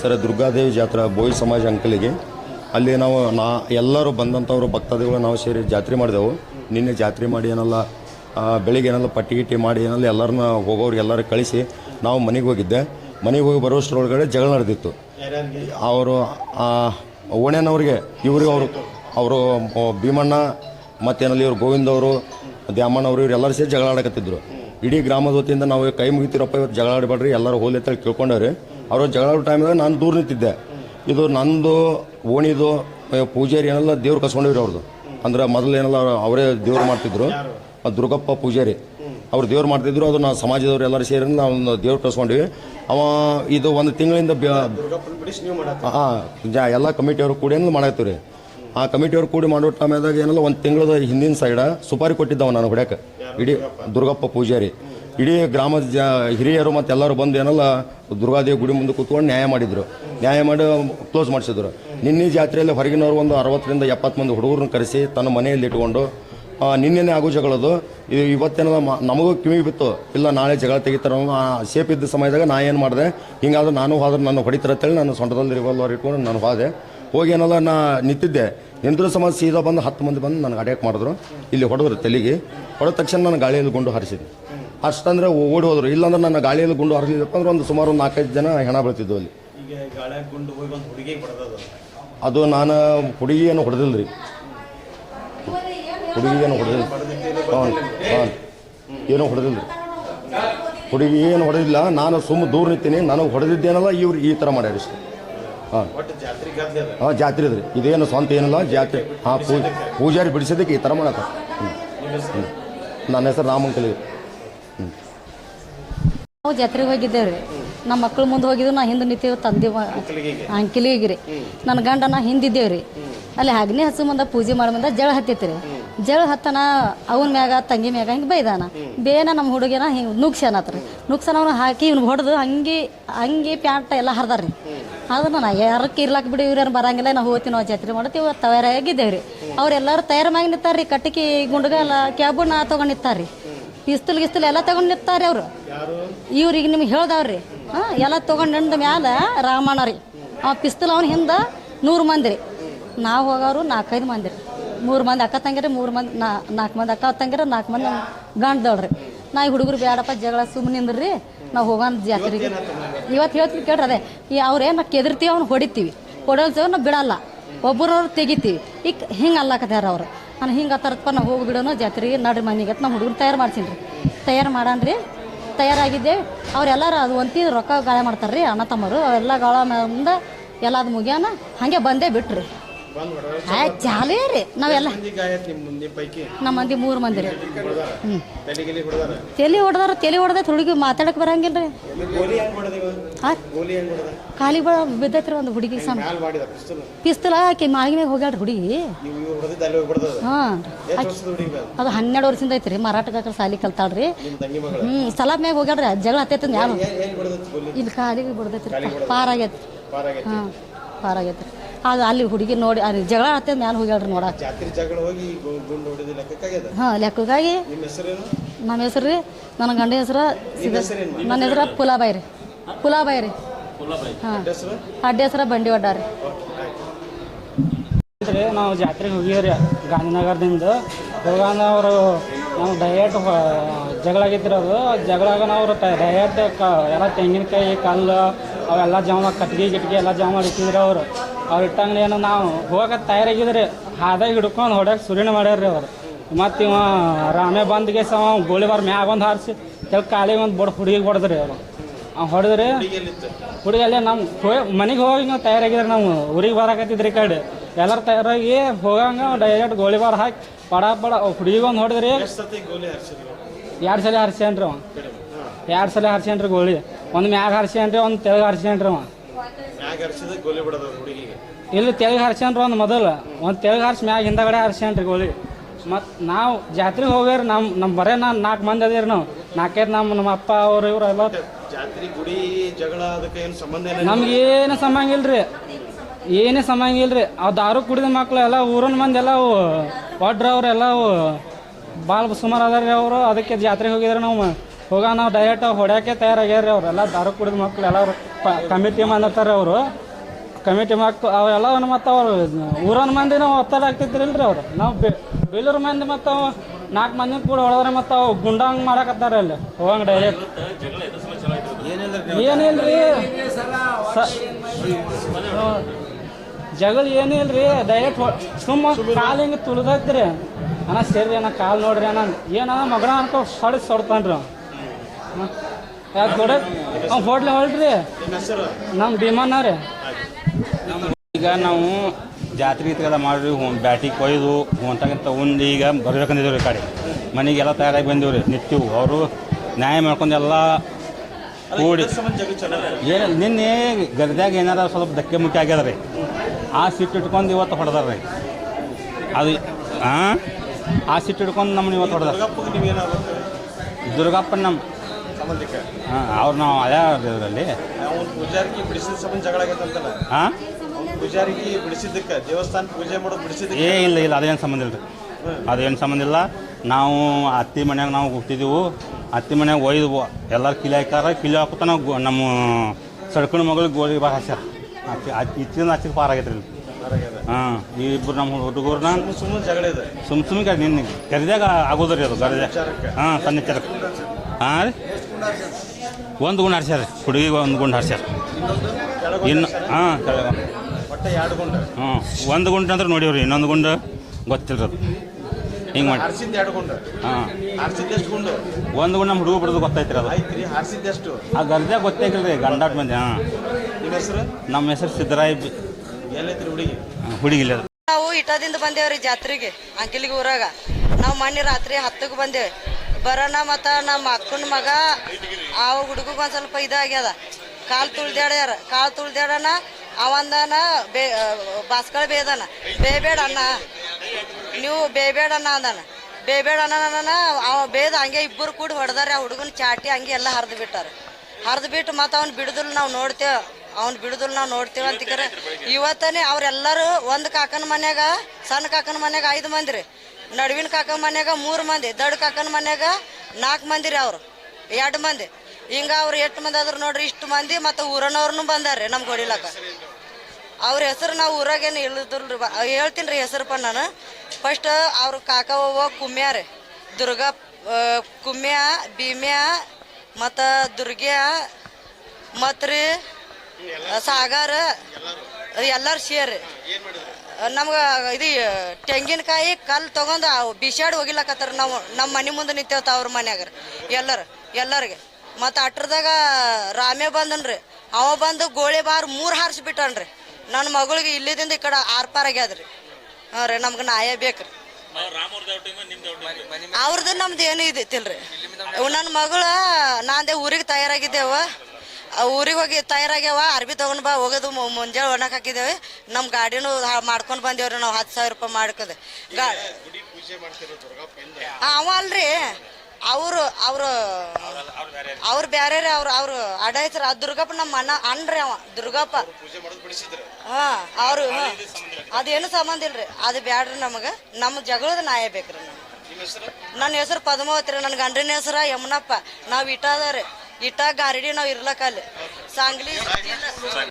Sir, Durgadevi ಜಾತ್ರೆ, ಬೋಯಿ ಸಮಾಜ ಅಂಕಲಿಗೆ. ಅಲ್ಲಿ ನಾವು, ನಾ, ಎಲ್ಲರೂ ಬಂದಂಥವ್ರು, ಭಕ್ತಾದಿಗಳು ನಾವು ಸೇರಿ ಜಾತ್ರೆ ಮಾಡಿದೆವು. ನಿನ್ನೆ ಜಾತ್ರೆ ಮಾಡಿ ಏನಲ್ಲ ಬೆಳಿಗ್ಗೆ ಏನಲ್ಲ, ಪಟ್ಟಿ ಗಿಟ್ಟಿ ಮಾಡಿ ಏನಲ್ಲ, ಎಲ್ಲರನ್ನ ಹೋಗೋರಿಗೆ ಎಲ್ಲರೂ ಕಳಿಸಿ ನಾವು ಮನೆಗೆ ಹೋಗಿದ್ದೆ. ಮನೆಗೆ ಹೋಗಿ ಬರೋಷ್ಟರೊಳಗಡೆ ಜಗಳ ನಡೆದಿತ್ತು. ಅವರು ಓಣ್ಯನವ್ರಿಗೆ ಇವರು ಅವರು ಅವರು ಭೀಮಣ್ಣ, ಮತ್ತೇನಲ್ಲಿ ಇವರು ಗೋವಿಂದ ಅವರು ದ್ಯಾಮಣ್ಣವರು ಇವ್ರು ಎಲ್ಲರೂ ಸೇರಿ ಜಗಳ ಆಡಕತ್ತಿದ್ರು. ಇಡೀ ಗ್ರಾಮದ ವತಿಯಿಂದ ನಾವು ಕೈ ಮುಗಿತಿರಪ್ಪ ಇವತ್ತು ಜಗಳ ಆಡಬೇಡ್ರಿ, ಎಲ್ಲರೂ ಹೋಲಿ ಅಂತೇಳಿ ಕೇಳ್ಕೊಂಡವ್ರಿ. ಅವರು ಜಗಳ ಟೈಮ್ ಟೈಮ್ದಾಗ ನಾನು ದೂರ ನಿಂತಿದ್ದೆ. ಇದು ನಂದು, ಓಣಿದು ಪೂಜಾರಿ ಏನೆಲ್ಲ ದೇವ್ರು ಕಸ್ಕೊಂಡಿವ್ರಿ ಅವ್ರದ್ದು ಅಂದ್ರೆ ಮೊದಲು ಏನಲ್ಲ ಅವರೇ ದೇವ್ರು ಮಾಡ್ತಿದ್ರು. ಆ ದುರ್ಗಪ್ಪ ಪೂಜಾರಿ. ಅವ್ರು ದೇವ್ರು ಮಾಡ್ತಿದ್ರು, ಅದು ನಾವು ಸಮಾಜದವ್ರು ಎಲ್ಲರೂ ಸೇರಿ ನಾವು ದೇವ್ರು ಕಸ್ಕೊಂಡಿವಿ ಅವ ಇದು ಒಂದು ತಿಂಗಳಿಂದ ಹಾಂ ಎಲ್ಲ ಕಮಿಟಿಯವರು ಕೂಡಿ ಏನಲ್ಲ ರೀ ಆ ಕಮಿಟಿಯವ್ರು ಕೂಡಿ ಮಾಡೋ ಟೈಮ್ದಾಗ ಏನಲ್ಲ ಒಂದು ತಿಂಗಳದ ಹಿಂದಿನ ಸೈಡ ಸುಪಾರಿ ಕೊಟ್ಟಿದ್ದವ ನಾನು ಹೊಡ್ಯಾಕ. ಇಡೀ ದುರ್ಗಪ್ಪ ಪೂಜಾರಿ. ಇಡೀ ಗ್ರಾಮದ ಜ, ಹಿರಿಯರು ಮತ್ತು ಎಲ್ಲರೂ ಬಂದು ಏನಲ್ಲ, ದುರ್ಗಾದೇವಿ ಗುಡಿ ಮುಂದೆ ಕೂತ್ಕೊಂಡು ನ್ಯಾಯ ಮಾಡಿದರು. ನ್ಯಾಯ ಮಾಡಿ ಕ್ಲೋಸ್ ಮಾಡಿಸಿದ್ರು. ನಿನ್ನೆ ಜಾತ್ರೆಯಲ್ಲಿ ಹೊರಗಿನವರು ಒಂದು ಅರವತ್ತರಿಂದ ಎಪ್ಪತ್ತು ಮಂದಿ ಹುಡುಗರನ್ನ ಕರೆಸಿ ತನ್ನ ಮನೆಯಲ್ಲಿ ಇಟ್ಕೊಂಡು ನಿನ್ನೆನೇ ಆಗೋ ಜಗಳದು ಇದು ಇವತ್ತೇನಲ್ಲ ಮ- ನಮಗೂ ಕಿವಿ ಬಿತ್ತು. ಇಲ್ಲ, ನಾಳೆ ಜಗಳ ತೆಗಿತಾರ ಸೇಫ್ ಇದ್ದ ಸಮಯದಾಗ ನಾ ಏನು ಮಾಡಿದೆ? ಹಿಂಗಾದ್ರೆ ನಾನು ಹೋದ್ರೆ ನಾನು ಹೊಡಿತಾರ ಅಂತೇಳಿ ನಾನು ಸೊಂಟದಲ್ಲಿ ರಿವಾಲ್ವರ್ ಇಟ್ಕೊಂಡು ನಾನು ಹೋದೆ. ಹೋಗಿ ಏನಲ್ಲ, ನಾ ನಿಂತಿದ್ದೆ. ನಿಂತರ ಸಮಾಜ ಸೀದಾ ಬಂದು ಹತ್ತು ಮಂದಿ ಬಂದು ನನಗೆ ಅಟ್ಯಾಕ್ ಮಾಡಿದ್ರು. ಇಲ್ಲಿ ಹೊಡೆದ್ರು ತಲೆಗೆ. ಹೊಡೆದ ತಕ್ಷಣ ನಾನು ಗಾಳಿಯಲ್ಲಿ ಗುಂಡು ಹಾರಿಸಿದೆ. ಅಷ್ಟಂದ್ರೆ ಓಡಿ ಹೋದ್ರು. ಇಲ್ಲಾಂದ್ರೆ ನನ್ನ ಗಾಳಿಯಲ್ಲಿ ಗುಂಡು ಹಾರಿಸಿದಪ್ಪ ಅಂದ್ರೆ ಒಂದು ಸುಮಾರು ಒಂದು ನಾಲ್ಕೈದು ಜನ ಹೆಣ ಬೀಳ್ತಿದ್ವು ಅಲ್ಲಿ. ಅದು ನಾನು ಹುಡುಗಿಯನ್ನು ಹೊಡೆದಿಲ್ಲ ರೀ ಹುಡುಗಿಗೇನು ಹೊಡೆದಿಲ್ಲ. ಹಾಂ ಹಾಂ ಏನೂ ಹೊಡೆದಿಲ್ಲ ರೀ ಹುಡುಗಿ ಏನು ಹೊಡೆದಿಲ್ಲ. ನಾನು ಸುಮ್ಮ ದೂರ ನಿಂತೀನಿ. ನನಗೆ ಹೊಡೆದಿದ್ದೇನಲ್ಲ ಇವ್ರು ಈ ಥರ ಮಾಡ್ಯಾರ ಇಷ್ಟ. ಹಾಂ ಹಾಂ ಜಾತ್ರೆ ಇದ್ರಿ ಇದೇನು ಸ್ವಂತ ಏನಲ್ಲ ಜಾತ್ರೆ. ಹಾಂ ಪೂಜಾರಿ ಬಿಡಿಸೋದಕ್ಕೆ ಈ ಥರ ಮಾಡಕ್ಕ ಹ್ಞೂ. ನನ್ನ ಹೆಸರು ರಾಮಂಕಲಿ. ನಾವು ಜಾತ್ರೆಗೆ ಹೋಗಿದ್ದೇವ್ರಿ. ನಮ್ಮ ಮಕ್ಳು ಮುಂದೆ ಹೋಗಿದ್ದು, ನಾ ಹಿಂದೆ ನಿಂತೇವೆ ತಂದೆ ಅಂಕಿಲಿಗೆ ರೀ ನನ್ನ ಗಂಡ, ನಾ ಹಿಂದಿದ್ದೇವ್ರಿ. ಅಲ್ಲಿ ಅಗ್ನಿ ಹಸು ಮುಂದೆ ಪೂಜೆ ಮಾಡೋ ಮುಂದೆ ಜಳ ಹತ್ತೈತ್ರಿ. ಜಳ ಹತ್ತನ ಅವನ ಮ್ಯಾಗ, ತಂಗಿ ಮ್ಯಾಗ ಹಿಂಗೆ ಬೈದಾನ. ಬೇನ ನಮ್ಮ ಹುಡುಗಿನ ಹಿಂಗೆ ನುಗ್ಸನತ್ರಿ ನುಗ್ಸನ ಅವ್ನು ಹಾಕಿ ಇವ್ನು ಹೊಡೆದು ಹಂಗೆ ಹಂಗೆ ಪ್ಯಾಂಟ್ ಎಲ್ಲ ಹರಿದಾರ್ರಿ. ಅದನ್ನ ನಾ ಯಾರಕ್ಕೆ ಇರ್ಲಾಕ್ ಬಿಡಿ ಇವ್ರೇನು ಬರಂಗಿಲ್ಲ ನಾವು ಹೋಗ್ತೀವಿ ನಾವು ಜಾತ್ರೆ ಮಾಡ್ತೀವಿ ತಯಾರಾಗಿದ್ದೇವೆ ರೀ ಅವ್ರೆಲ್ಲರೂ ತಯಾರು ಮ್ಯಾಗ ನಿಂತಾರ್ರಿ. ಕಟ್ಟಿಗೆ ಗುಂಡ್ಗಲ್ಲ ನಾ ತಗೊಂಡು ನಿಂತಾರ್ರಿ. ಪಿಸ್ತಲ್ ಗಿಸ್ತಲ್ ಎಲ್ಲ ತಗೊಂಡು ನಿಂತಾರೆ ಅವರು. ಇವ್ರಿಗೆ ನಿಮ್ಗೆ ಹೇಳ್ದವ್ರಿ. ಹಾಂ, ಎಲ್ಲ ತೊಗೊಂಡು ನಿಂದ ಮ್ಯಾಲ ರಾಮಣ್ಣ ರೀ ಆ ಪಿಸ್ತಲ್ ಅವ್ನ ಹಿಂದೆ ನೂರು ಮಂದಿ ರೀ ನಾವು ಹೋಗೋರು ನಾಲ್ಕೈದು ಮಂದಿ ರೀ ಮೂರು ಮಂದಿ ಅಕ್ಕ ತಂಗಿರಿ, ಮೂರು ಮಂದಿ ನಾ, ನಾಲ್ಕು ಮಂದಿ ಅಕ್ಕ ತಂಗಿರ, ನಾಲ್ಕು ಮಂದಿ ಗಂಡ್ದವ್ರಿ ನಾ ಈ ಹುಡುಗರು ಬೇಡಪ್ಪ ಜಗಳ ಸುಮ್ಮನೆ ನಿಂದ್ರಿ, ನಾವು ಹೋಗೋಣ ಜಾತ್ರೆಗೆ. ಇವತ್ತು ಹೇಳ್ತೀವಿ ಕೇಳ್ರಿ ಅದೇ. ಈ ಅವ್ರೇನು ಕೆದಿರ್ತೀವಿ ಅವ್ನು ಹೊಡಿತೀವಿ. ಹೊಡೋಲ್ಸೇವ್ ನಾವು ಬಿಡಲ್ಲ. ಒಬ್ಬರವ್ರು ತೆಗಿತೀವಿ. ಈಗ ಹಿಂಗೆ ಅಲ್ಲಕತ್ಯಾರ ಅವ್ರು. ನಾನು ಹಿಂಗೆ ತರಪ್ಪ ನಾವು ಹೋಗಿ ಬಿಡೋಣ ಜಾತ್ರೆಗೆ ನಡ್ರಿ ಮನೆಗೆ ನಮ್ಮ ಹುಡುಗರು ತಯಾರು ಮಾಡ್ತೀನಿ ರೀ. ತಯಾರು ಮಾಡಾನ್ರಿ ತಯಾರಾಗಿದ್ದೆ. ಅವರೆಲ್ಲರೂ ಅದು ಒಂತಿ ರೊಕ್ಕ ಗಾಳ ಮಾಡ್ತಾರೆ ರೀ ಅಣ್ಣ ತಮ್ಮರು. ಅವೆಲ್ಲ ಗಾಳ ಮುಂದೆ ಎಲ್ಲ ಅದು ಮುಗಿಯೋಣ ಹಾಗೆ ಬಂದೇ ಬಿಟ್ರಿ. ಹೊಡ ಚಾಲೇ ರೀ. ನಾವೆಲ್ಲ ನಿಮ್ಮ ಮಂದಿ ಮೂರು ಮಂದಿ ರೀ. ಹೊಡೆದಾರ? ತಲೆ ಹೊಡೆದಾರ ತಲೆ ಹೊಡೆದೈತೆ ಹುಡುಗಿ ಮಾತಾಡಕ್ಕೆ ಬರಂಗಿಲ್ಲ ರೀ. ಹೊಡೆದ ಖಾಲಿ ಬಳ ಬಿದ್ದೈತ್ರಿ ಒಂದು ಹುಡುಗಿ ಮಾಡಿದ ಪಿಸ್ತೂಲ್. ಆಕಿ ಮಾಳಿಗೆ ಮ್ಯಾಗ ಹೋಗ್ಯಾಳ್ರಿ ಹುಡುಗಿ. ಹಾಂ. ಅದು? ಹನ್ನೆರಡು ವರ್ಷದಿಂದ ಐತ್ರಿ ಮಾರಾಟಗಾರ ಸಾಲಿ ಕಲ್ತಾಳ್ರಿ. ಹ್ಞೂ ಸಲಾಬ್ ಮ್ಯಾಗ ಹೋಗ್ಯಾಳ್ರಿ. ಜಗಳ ಹತ್ತೈತೆ ಯಾರು? ಇಲ್ಲಿ ಖಾಲಿ ಬಿಡ್ದೈತ್ರಿ. ಪಾರಾಗೈತಿ ಹಾ ಹಾಂ ಪಾರಾಗೈತ್ರಿ. ಅದು ಅಲ್ಲಿ ಹುಡುಗಿ ನೋಡಿ ಅಲ್ಲಿ ಜಗಳ ಆತ ಮ್ಯಾಲ ಹೋಗ್ಯಾಳ್ರಿ ನೋಡಕ್ಕೆ ಜಾತ್ರೆ ಜಗಳ ಹೋಗಿ ಗು- ಗುಂಡು ಹೊಡೆದ ಲೆಕ್ಕಕ್ಕಾಗ್ಯದ? ಹಾಂ ಲೆಕ್ಕಗಾಗಿ ನಿಮ್ಮ ಹೆಸರೇನು? ನಮ್ಮ ಹೆಸರು ರೀ ನನ್ನ ಗಂಡ ಹೆಸರು ಹೆಸರೇನು? ನನ್ನ ಹೆಸರು ಪುಲಾಬಾಯಿ ರೀ. ಪುಲಾಬಾಯಿ ರೀ. ಹಾಂ. ಹೆಸರು ಅಡ್ಡ ಹೆಸರು ಬಂಡಿ ಒಡ್ಡ ರೀ ರೀ ನಾವು ಜಾತ್ರೆಗೆ ಹೋಗಿವ್ರಿ ಗಾಂಧಿನಗರದಿಂದ. ಹೋಗಾನ ಅವರು ನಾವು ಡಯಟ್ ಜಗಳಾಗಿದ್ರಿ ಅದು ಜಗಳಾಗ ನಾವು ಡಯಟ್ ಕ ಎಲ್ಲ ತೆಂಗಿನಕಾಯಿ ಕಲ್ಲು ಅವೆಲ್ಲ ಜಾಮ ಕಟ್ಗೆ ಗಿಟ್ಗೆ ಎಲ್ಲ ಜಮ ಮಾಡಿಟ್ಟಿದ್ರಿ ಅವರು. ಅವ್ರು ಇಟ್ಟಂಗೆ ಏನು ನಾವು ಹೋಗಕ್ಕೆ ತಯಾರಾಗಿದ್ರಿ, ಹಾದಾಗ ಹಿಡ್ಕೊಂಡು ಹೊಡ್ಯಾಕ ಸುರಿನ ಮಾಡ್ಯಾರ್ರಿ ಅವರು. ಮತ್ತು ಇವ ರಾಮೆ ಬಂದ್ಗೆ ಸವ ಗೋಳಿಬಾರ್ ಮ್ಯಾಗ ಒಂದು ಹಾರಿಸಿ ಕೆಲ ಕಾಲಿಗೆ ಒಂದು ಬಡ ಹುಡುಗಿಗೆ ಹೊಡೆದ್ರಿ ಅವರು. ಅವ್ನು ಹೊಡೆದ್ರಿ ಹುಡುಗಲ್ಲೇ ನಮ್ಮ ಹೋಯ್, ಮನೆಗೆ ಹೋಗಿ ನಾವು ತಯಾರಾಗಿದ್ರೆ, ನಾವು ಊರಿಗೆ ಬರಾಕತ್ತಿದ್ರಿ ಕಡೆ. ಎಲ್ಲರೂ ತಯಾರಾಗಿ ಹೋಗಂಗ ಡೈರೆಕ್ಟ್ ಗೋಳಿಬಾರ್ ಹಾಕಿ ಪಡ ಪಡ ಹುಡುಗಿಗೆ ಒಂದು ಹೊಡೆದ್ರಿ. ಎರಡು ಸಲ ಹರ್ಸ್ಯಾನ್ರಿ ಅವ. ಎರಡು ಸಲ ಹರ್ಸ್ಯಾನ್ರಿ ಗೋಳಿ ಒಂದು ಮ್ಯಾಗ ಹರ್ಸ್ಯಾನ್ರಿ, ಒಂದು ತೆಳಗೆ ಹರ್ಸ್ಯಾನ್ರಿ ಅವ. ಮ್ಯಾಗ ಇಲ್ಲಿ ತೆಳಗೆ ಹರ್ಸ್ಯಾನ್ರಿ ಒಂದು ಮೊದಲು. ಒಂದು ತೆಳಗೆ ಹರ್ಸಿ ಮ್ಯಾಗ ಹಿಂದಗಡೆ ಹರ್ಸ್ಯಾನ್ರಿ ಗೋಳಿ ಮತ್ತು ನಾವು ಜಾತ್ರೆಗೆ ಹೋಗ್ಯಾರ ನಮ್ಮ ನಮ್ಮ ಬರೇ ನಾನು ನಾಲ್ಕು ಮಂದಿ ಅದೇರಿ ನಾವು. ನಾಲ್ಕೈದು ನಮ್ಮ ನಮ್ಮ ಅಪ್ಪ ಅವರು ಇವರು ಎಲ್ಲ ಜಾತ್ರೆ ಗುಡಿ ಜಗಳ ಅದಕ್ಕೆ ಏನು ಸಂಬಂಧ ಇಲ್ಲ ನಮ್ಗೇನು ರೀ ಏನೇ ರೀ ಆ ದಾರು ಕುಡಿದ ಮಕ್ಳು ಎಲ್ಲ ಊರಿನ ಮಂದಿ ಎಲ್ಲ ಒಡ್ರ ಅವ್ರು ಎಲ್ಲ ಭಾಳ ಸುಮಾರು ಅದಾರ ಅವರು. ಅದಕ್ಕೆ ಜಾತ್ರೆಗೆ ಹೋಗಿದ್ರೆ ನಾವು ಹೋಗ ನಾವು ಡೈರೆಕ್ಟ್ ಹೊಡ್ಯಾಕೆ ತಯಾರಾಗ್ಯಾರ ಅವರೆಲ್ಲ ದಾರು ಕುಡಿದ ಮಕ್ಳು ಎಲ್ಲ ಕಮಿಟಿ ಮಾಡಿರ್ತಾರೆ ಅವರು. ಕಮಿಟಿ ಮಕ್ಕಳು ಅವೆಲ್ಲ ಮತ್ತು ಅವ್ರು ಊರನ ನಾವು ಒತ್ತಡ ಆಗ್ತಿದ್ರಿಲ್ರಿ ಅವ್ರು. ನಾವು ಬೇಲೂರು ಮಂದಿ ಮತ್ತು ಅವ ನಾಲ್ಕು ಮಂದಿ ಕೂಡ ಹೊಡೆದ್ರೆ ಮತ್ತು ಅವು ಗುಂಡಂಗ್ ಮಾಡಕತ್ತಾರ ಅಲ್ಲಿ. ಹೋಗಂಗ್ ಡೈರೆಕ್ಟ್ ಏನಿಲ್ರಿ? ಜಗಳ ಏನಿಲ್ರಿ? ಡೈರೆಕ್ಟ್ ಸುಮ್ಮ ಕಾಲು ಹಿಂಗೆ ತುಳಿದೈತ್ರಿ. ಅಣ್ಣ ಸೇರಿ ಅಣ್ಣ ಕಾಲು ನೋಡ್ರಿ ಅಣ್ಣ ಏನ ಮಗನ ಅನ್ಕೊ ಸೊಡಿ ಸೊಡ್ತಾನ್ರಿ ಯಾಕೆ ದೊಡ್ಡ ಅವ್ನು ಹೊಳ್ರಿ ನಮ್ಮ ಭೀಮಣ್ಣ ರೀ ಈಗ ನಾವು ಜಾತ್ರೆ ಗೀತ್ರೆಲ್ಲ ಮಾಡಿ ಬ್ಯಾಟಿ ಕೊಯ್ದು ಹೊಂಟಾಗಿಂತ ಉಂಡು ಈಗ ಬರ್ಬೇಕಂದಿದ್ದೇವೆ ಈ ಕಡೆ. ಮನೆಗೆಲ್ಲ ತಯಾರಾಗಿ ಬಂದೀವಿ ರೀ ನಿಂತೀವಿ ಅವರು ನ್ಯಾಯ ಮಾಡ್ಕೊಂಡು ಎಲ್ಲ ಕೂಡಿ. ಏನು ನಿನ್ನೆ ಗರ್ದ್ಯಾಗ ಏನಾರ ಸ್ವಲ್ಪ ಧಕ್ಕೆ ಮುಖ್ಯ ಆಗ್ಯದ ರೀ ಆ ಸಿಟ್ಟು ಇಟ್ಕೊಂಡು ಇವತ್ತು ಹೊಡೆದಾರ ರೀ ಅದು ಹಾಂ ಆ ಸಿಟ್ಟು ಇಟ್ಕೊಂಡು ನಮ್ಮನ್ನ ಇವತ್ತು ಹೊಡೆದಾರ ದುರ್ಗಪ್ಪ ನಮ್ಮ ಹಾಂ ಅವ್ರು ನಾವು ಅದೇ ಇದರಲ್ಲಿ ಹಾಂ? ಪೂಜಾರಿಗೆ ಬಿಡಿಸಿದ್ದಕ್ಕೆ? ದೇವಸ್ಥಾನ ಪೂಜೆ ಮಾಡೋದು ಬಿಡಿಸಿದ್ದಕ್ಕೆ? ಏ ಇಲ್ಲ ಇಲ್ಲ ಅದೇನು ಸಂಬಂಧ ಇಲ್ಲ ರೀ ಅದೇನು ಸಂಬಂಧ ಇಲ್ಲ. ನಾವು ಅತ್ತಿ ಮನ್ಯಾಗ ನಾವು ಹೋಗ್ತಿದ್ದೀವಿ ಅತ್ತಿ ಮನ್ಯಾಗ ಒಯ್ದು ಎಲ್ಲರೂ ಕಿಲಿ ಹಾಕ್ಯಾರ ಕಿಲಿ ಹಾಕುತ್ತ ನಾವು ಗೋ- ನಮ್ಮ ಸಡ್ಕಣ ಮಗಳಿಗೆ ಗೋಳಿ ಬಾರ್ ಹಾಕ್ಯಾರ ಇಚ್ಚಿಂದ ಆಚೆಗೆ ಪಾರ ಆಗೈತೆ ರೀ ಹಾಂ ಈ ಇಬ್ಬರು ನಮ್ಮ ಹುಡುಗರನ್ನ ಸುಮ್ಮನೆ ಜಗಳ ಇದೆ. ಸುಮ್ ಸುಮ್ಮಿಗೆ ನಿನ್ನ ಕರಿದಾಗ ಆಗೋದ್ರಿ ಅದು ಗರಿದಾಗ ಹಾಂ ಸಣ್ಣ ಚರ ಹಾಂ ರೀ? ಒಂದು ಗುಂಡು ಹಾರ್ಸ್ಯಾರ ರೀ. ಹುಡುಗಿಗೆ ಒಂದು ಗುಂಡು ಹಾರ್ಸ್ಯಾರ. ಇನ್ನು ಹಾಂ ಕೆಳಗೆ ಎರಡು ಗುಂಡ. ಹ್ಞೂ ಒಂದು ಗುಂಡು ಅಂದ್ರೆ ನೋಡಿವ್ರಿ ಇನ್ನೊಂದು ಗುಂಡ ಗೊತ್ತಿಲ್ಲ ಅದು. ಹಿಂಗೆ ಮಾಡಿ. ಹಾರಿಸಿದ್ದು ಎರಡು ಗುಂಡ. ಹಾಂ. ಹಾರಿಸಿದ್ದು ಎಷ್ಟು ಗುಂಡು? ಒಂದು ಗುಂಡು ನಮ್ಮ ಹುಡುಗ ಬಿಡೋದು ಗೊತ್ತೈತ್ರಿ ಅದು. ಐತ್ರಿ ಹಾರಿಸಿದ್ದು ಎಷ್ಟು ಆ ಗರ್ಜೆ ಗೊತ್ತಾಗಿಲ್ಲ ರೀ ಗಂಡಾಟ್ ಮಂದಿ ಹಾಂ. ನಿಮ್ಮ ಹೆಸರು? ನಮ್ಮ ಹೆಸರು ಸಿದ್ದರಾಯ್ ಬಿ- ಎಲ್ಲೈತ್ರಿ ಹುಡುಗಿ? ಹುಡುಗಿಲ್ಲ ನಾವು ಇಟದಿಂದ ಬಂದೇವ್ರಿ ಜಾತ್ರೆಗೆ ಅಂಕಿಲಿಗೆ ಊರಾಗ. ನಾವು ಮೊನ್ನೆ ರಾತ್ರಿ ಹತ್ತಕ್ಕೆ ಬಂದೇವೆ ಬರೋಣ ಮತ್ತು ನಮ್ಮ ಅಕ್ಕನ ಮಗ ಆ ಹುಡುಗಗೆ ಒಂದು ಸ್ವಲ್ಪ ಇದಾಗ್ಯದ. ಕಾಲು ತುಳ್ದಾಡ್ಯಾರ ಕಾಲು ತುಳ್ದ್ಯಾಡನ ಅವಂದನ ಬೇ ಬಾಸ್ಕಳ ಬೇದನ. ಬೇಬೇಡ ಅಣ್ಣ ನೀವು ಬೇಬೇಡ ಅಣ್ಣ ಅಂದನ. ಬೇಬೇಡ ಅಣ್ಣ ಅವ ಬೇದ ಹಂಗೆ ಇಬ್ಬರು ಕೂಡಿ ಹೊಡೆದಾರೆ, ಆ ಹುಡುಗನ ಚಾಟಿ ಹಂಗೆ ಎಲ್ಲ ಹರಿದು ಬಿಟ್ಟಾರ. ಹರಿದು ಬಿಟ್ಟು ಮತ್ತೆ ಅವ್ನು ಬಿಡುದಿಲ್ಲ ನಾವು ನೋಡ್ತೇವೆ. ಅವ್ನು ಬಿಡುದಿಲ್ಲ ನಾವು ನೋಡ್ತೇವೆ ಅಂತಿಕರ ಇವತ್ತನೇ ಅವ್ರೆಲ್ಲರೂ ಒಂದು ಕಾಕನ ಮನ್ಯಾಗ, ಸಣ್ಣ ಕಾಕನ ಮನ್ಯಾಗ ಐದು ಮಂದಿ ರೀ ನಡುವಿನ ಕಾಕನ ಮನ್ಯಾಗ ಮೂರು ಮಂದಿ, ದೊಡ್ಡ ಕಾಕನ ಮನ್ಯಾಗ ನಾಲ್ಕು ಮಂದಿ ರೀ ಅವರು. ಎರಡು ಮಂದಿ. ಹಿಂಗ ಅವ್ರು ಎಷ್ಟು ಮಂದಿ ಆದ್ರು ನೋಡ್ರಿ, ಇಷ್ಟು ಮಂದಿ ಮತ್ತು ಊರನವ್ರನ್ನು ಬಂದಾರ್ರಿ ನಮ್ಗೆ ಹೊಡಿಲಕ್ಕ ಅವ್ರ ಹೆಸರು ನಾವು ಊರಾಗೇನು ಇಳಿದಿಲ್ರಿ ಹೇಳ್ತೀನಿ ರೀ ಹೆಸರಪ್ಪ ನಾನು. ಫಸ್ಟ್ ಅವ್ರ ಕಾಕ ಅವ್ವ ಕುಮ್ಯ ರೀ. ದುರ್ಗಾ ಕುಮ್ಯಾ, ಭೀಮ್ಯ, ಮತ್ತು ದುರ್ಗ್ಯಾ ಮತ್ತು ರೀ ಸಾಗರ, ಎಲ್ಲರೂ ಸೇರಿ. ನಮ್ಗೆ ಇದು ತೆಂಗಿನಕಾಯಿ ಕಲ್ಲು ತೊಗೊಂಡು ಅವು ಬಿಸಾಡಿ ಹೋಗಿಲ್ಲಕತ್ತಾರ ನಾವು. ನಮ್ಮ ಮನೆ ಮುಂದೆ ನಿಂತೇವತ್ತ ಅವ್ರ ಮನ್ಯಾಗ ಎಲ್ಲರು, ಎಲ್ಲರಿಗೆ. ಮತ್ತು ಅಟ್ರದಾಗ ರಾಮೇ ಬಂದನ್ರಿ. ಅವ ಬಂದು ಗೋಳಿ ಬಾರ್ ಮೂರು ಹಾರಿಸ್ಬಿಟ್ಟನ್ರಿ ನನ್ನ ಮಗಳಿಗೆ ಇಲ್ಲಿದಿಂದ ಈ ಕಡೆ ಆರ್ ಪಾರ್ ಆಗ್ಯಾದ್ರಿ ಹಾಂ ರೀ ನಮ್ಗೆ ನಾಯ ಬೇಕ್ರಿ. ಅವ್ರದ್ದು ನಮ್ದು ಏನು ಇದೈತಿಲ್ರಿ ನನ್ನ ಮಗಳ ನಾಂದೆ ಊರಿಗೆ ತಯಾರಾಗಿದ್ದೇವ. ಆ ಊರಿಗೆ ಹೋಗಿ ತಯಾರಾಗ್ಯಾವ ಅರ್ಬಿ ತಗೊಂಡ್ ಬಾ ಹೋಗೋದು ಮುಂಜಾನೆ ಒಣಕ್ ಹಾಕಿದ್ದೇವೆ. ನಮ್ಮ ಗಾಡಿನೂ ಮಾಡ್ಕೊಂಡು ಬಂದೇವ್ರಿ ನಾವು ಹತ್ತು ಸಾವಿರ ರೂಪಾಯಿ ಮಾಡ್ಕದೆ. ಗಾ ಅವ ಅಲ್ರಿ. ಅವರು ಅವರು, ಅವ್ರು ಬ್ಯಾರೆ ರೀ ಅವ್ರು ಅವ್ರು ಅಡ ಹೆಸರು ದುರ್ಗಪ್ಪ ನಮ್ಮ ಅಣ್ಣ, ಅಣ್ಣ್ರಿ ಅವ, ದುರ್ಗಪ್ಪ. ಹಾ, ಅವ್ರು. ಅದೇನು ಸಂಬಂಧ ಇಲ್ರಿ, ಅದು ಬ್ಯಾಡ್ರಿ ನಮಗೆ. ನಮ್ಮ ಜಗಳದ ನಾಯ ಬೇಕ್ರಿ ನನ್ನ ಹೆಸರು ಪದ್ಮಾವತಿ ರೀ, ನನ್ನ ಗಂಡನ ಹೆಸರ ಯಮುನಪ್ಪ. ನಾವು ಇಟ್ಟಾದವ್ರಿ. ಇಟ್ಟ ಗಾರಡಿ ನಾವು ಇರ್ಲಕ್ಕ ಅಲ್ಲಿ. ಸಾಂಗ್ಲಿ